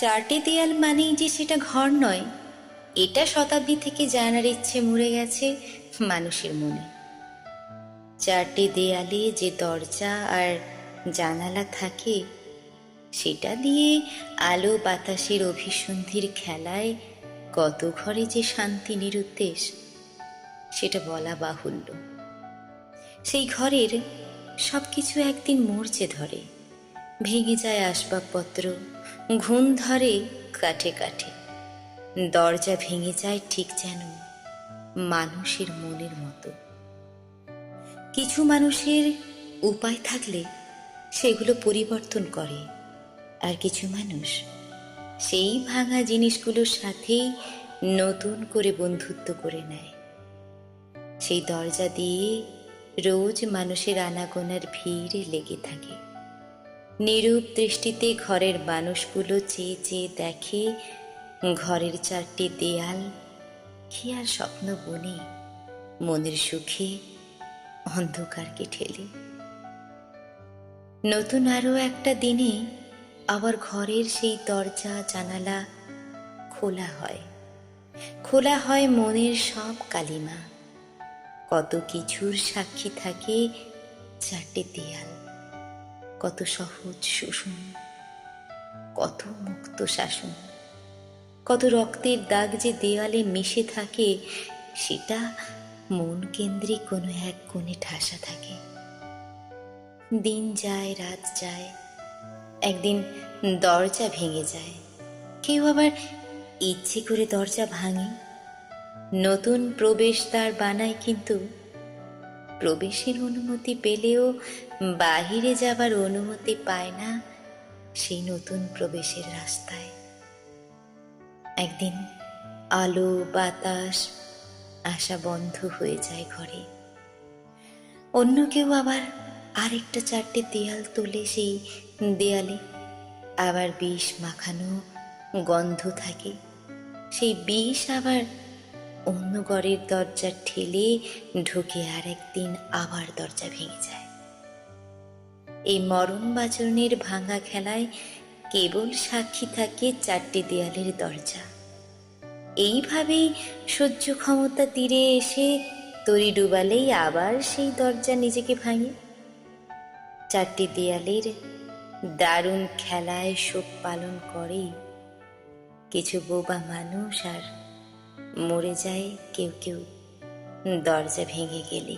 চারটে দেয়াল মানেই যে সেটা ঘর নয়, এটা শতাব্দী থেকে জানার ইচ্ছে মরে গেছে মানুষের মনে। চারটে দেয়ালে যে দরজা আর জানালা থাকে, সেটা দিয়ে আলো বাতাসের অভিসন্ধির খেলায় কত ঘরে যে শান্তি নিরুদ্দেশ, সেটা বলা বাহুল্য। সেই ঘরের সব কিছু একদিন মরচে ধরে, ভেঙে যায় আসবাবপত্র ঘুম ধরে কাঠে কাঠে। দরজা ভেঙে যায় ঠিক যেন মানুষের মনের মতো। কিছু মানুষের উপায় থাকলে সেগুলো পরিবর্তন করে, আর কিছু মানুষ সেই ভাঙা জিনিসগুলোর সাথেই নতুন করে বন্ধুত্ব করে নেয়। সেই দরজা দিয়ে রোজ মানুষের আনাগোনার ভিড় লেগে থাকে। নিরূপ দৃষ্টিতে ঘরের মানুষগুলো চেয়ে চেয়ে দেখে, ঘরের চারটি দেয়াল, কি আর স্বপ্ন বনে? মনের সুখে অন্ধকারকে ঠেলে। নতুন আরও একটা দিনে আবার ঘরের সেই দরজা, জানালা খোলা হয়। খোলা হয় মনের সব কালিমা। কত কিছুর সাক্ষী থাকে চারটে দেয়াল। কত সহজ শোষণ, কত মুক্ত শাসন, কত রক্তের দাগ যে দেওয়ালে মিশে থাকে, সেটা মন কেন্দ্রিক কোনো এক কোণে ঠাসা থাকে। দিন যায়, রাত যায়, একদিন দরজা ভেঙে যায়। কেউ আবার ইচ্ছে করে দরজা ভাঙে। নতুন প্রবেশ তার বানায় কিন্তু প্রবেশের অনুমতি পেলেও বাহিরে যাবার অনুমতি পায় না সেই নতুন প্রবেশের রাস্তায়। একদিন আলো, বাতাস আসা বন্ধ হয়ে যায় ঘরে। অন্য কেউ আবার আরেকটা চারটে দেয়াল তোলে সেই দেয়ালে আবার বিষ মাখানো গন্ধ থাকে। সেই বিষ আবার অন্য ঘরের দরজা ঠেলে ঢুকে আর একদিন আবার দরজা ভেঙে যায়। এই মরণ বাচনের ভাঙা খেলায় কেবল সাক্ষী থাকে চারটি দেয়ালের দরজা। এইভাবেই সহ্য ক্ষমতা তীরে এসে তরি ডুবালেই আবার সেই দরজা নিজেকে ভাঙে। চারটি দেয়ালের দারুণ খেলায় শোক পালন করে কিছু বোবা মানুষ আর মরে যায় কেউ কেউ। দরজা ভেঙে গেলেই।